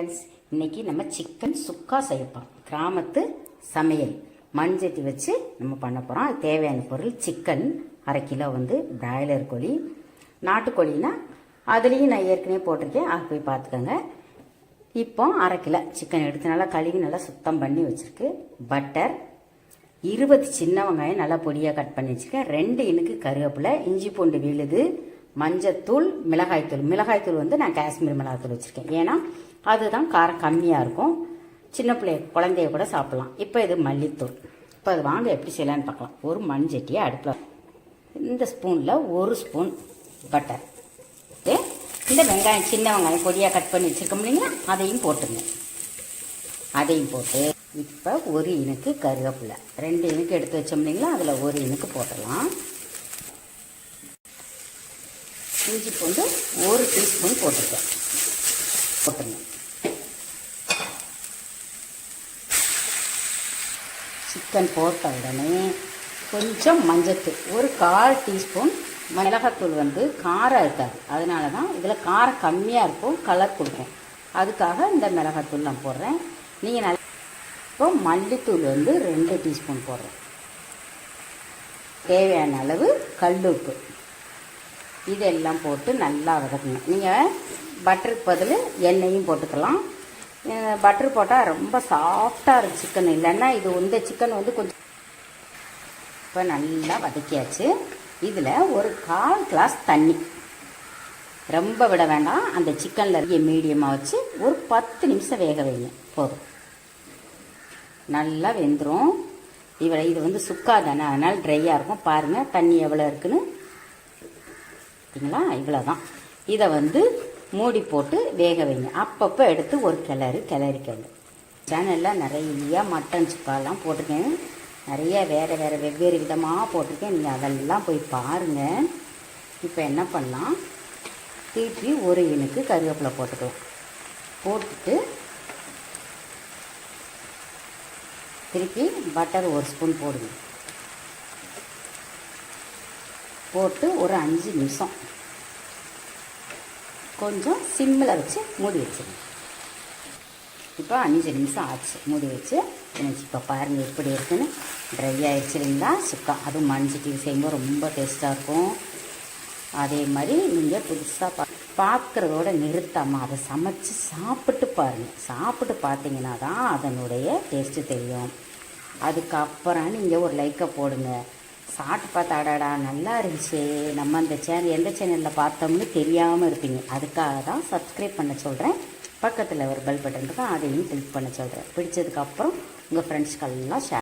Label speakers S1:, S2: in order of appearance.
S1: Friends இன்னைக்கு நம்ம chicken சுக்கா செய்யப்போம். கிராமத்து சமையல். மண்சட்டி வச்சு நம்ம பண்ண போகிறோம் அது தேவையான பொருள் சிக்கன் அரை கிலோ வந்து பிராய்லர் கோழி. நாட்டுக்கோழினா அதுலேயும் நான் ஏற்கனவே போட்டிருக்கேன். அது போய் பார்த்துக்கோங்க. இப்போ அரை கிலோ சிக்கன் எடுத்து நல்லா கழுவி நல்லா சுத்தம் பண்ணி வச்சுருக்கு. பட்டர் இருபது சின்ன வெங்காயம் நல்லா பொடியாக கட் பண்ணி வச்சுருக்கேன். ரெண்டு இனுக்கு கருவேப்பிலை இஞ்சி பூண்டு விழுது மஞ்சத்தூள் மிளகாய்த்தூள். மிளகாய்த்தூள் வந்து நான் காஷ்மீர் மிளகாய்த்தூள் வச்சுருக்கேன். ஏன்னா அதுதான் காரம் கம்மியாக இருக்கும். சின்ன பிள்ளைய குழந்தைய கூட சாப்பிட்லாம். இப்போ இது மல்லித்தூள். இப்போ அது வாங்க எப்படி செய்யலான்னு பார்க்கலாம். ஒரு மண் சட்டியை அடுப்பில் இந்த ஸ்பூனில் ஒரு ஸ்பூன் பட்டர். இந்த வெங்காயம் சின்ன வெங்காயம் பொடியாக கட் பண்ணி வச்சுருக்கோம் இல்லைங்களா? அதையும் போட்டுங்க. அதையும் போட்டு இப்போ ஒரு இனுக்கு கருவேப்பிலை. ரெண்டு இனுக்கு எடுத்து வச்சோம் இல்லைங்களா? அதில் ஒரு இனுக்கு போட்டுடலாம். இஞ்சி பூண்டு ஒரு டீஸ்பூன் போட்டுருக்கேன் போட்டுருங்க. சிக்கன் போட்ட உடனே கொஞ்சம் மஞ்சத்தூள் ஒரு கால் டீஸ்பூன் மிளகாத்தூள் வந்து காரம் இருக்காது. அதனால தான் இதில் காரம் கம்மியாக இருக்கும் கலர் கொடுக்கும். அதுக்காக இந்த மிளகாத்தூள் நான் போடுறேன். நீங்கள் நல்லா இப்போ மல்லித்தூள் வந்து ரெண்டு டீஸ்பூன் போடுறேன். தேவையான அளவு கல் உப்பு. இதெல்லாம் போட்டு நல்லா வதக்கணும் நீங்கள் பட்டருக்கு பதில் எண்ணெயும் போட்டுக்கலாம். பட்டர் போட்டால் ரொம்ப சாஃப்டாக இருக்கும் சிக்கன் இல்லைன்னா இது இந்த சிக்கன் வந்து கொஞ்சம் இப்போ நல்லா வதக்கியாச்சு. இதில் ஒரு கால் கிளாஸ் தண்ணி. ரொம்ப விட வேண்டாம். அந்த சிக்கனில் இருக்க மீடியமாக வச்சு ஒரு பத்து நிமிஷம் வேக வைங்க. போதும். நல்லா வெந்துடும் இவளை இது வந்து சுக்கா தானே. அதனால் ட்ரையாக இருக்கும். பாருங்கள் தண்ணி எவ்வளோ இருக்குன்னு. பார்த்தீங்களா இவ்வளோ தான் இதை வந்து மூடி போட்டு வேக வைங்க. அப்பப்போ எடுத்து ஒரு கிளறு கிளறிக்கங்க. சேனலில் நிறையா மட்டன் சுக்காலாம் போட்டிருக்கேன். நிறைய வேறு வேறு வெவ்வேறு விதமாக போட்டிருக்கேன். நீங்கள் அதெல்லாம் போய் பாருங்கள் இப்போ என்ன பண்ணலாம்? திருப்பி ஒரு இனுக்கு கருவேப்பிலை போட்டுக்கலாம். போட்டுட்டு திருப்பி பட்டர் ஒரு ஸ்பூன் போடுங்க. போட்டு ஒரு அஞ்சு நிமிஷம். கொஞ்சம் சிம்மில் வச்சு மூடி வச்சுருங்க. இப்போ அஞ்சு நிமிஷம் ஆச்சு. மூடி வச்சு எனக்கு இப்போ பாருங்கள் எப்படி இருக்குன்னு. ட்ரை ஆகிடுச்சு இல்லைங்களா சுக்கா. அதுவும் மஞ்சட்டி செய்யும்போது ரொம்ப டேஸ்ட்டாக இருக்கும். அதே மாதிரி நீங்கள் புதுசாக பா பார்க்குறதோட நிறுத்தாமல் அதை சமைச்சு சாப்பிட்டு பாருங்கள் சாப்பிட்டு பார்த்தீங்கன்னா தான் அதனுடைய டேஸ்ட்டு தெரியும். அதுக்கப்புறம் நீங்கள் ஒரு லைக்கை போடுங்க. சாப்பிட்டு பார்த்தா அடாடா நல்லா இருந்துச்சு. நம்ம அந்த சேனல் எந்த சேனலில் பார்த்தோம்னு தெரியாமல் இருப்பீங்க. அதுக்காக தான் சப்ஸ்கிரைப் பண்ண சொல்கிறேன் பக்கத்தில் ஒரு பெல் பட்டன் இருக்கும் அதையும் கிளிக் பண்ண சொல்கிறேன் பிடிச்சதுக்கப்புறம் உங்கள் ஃப்ரெண்ட்ஸ்க்கெல்லாம் ஷேர்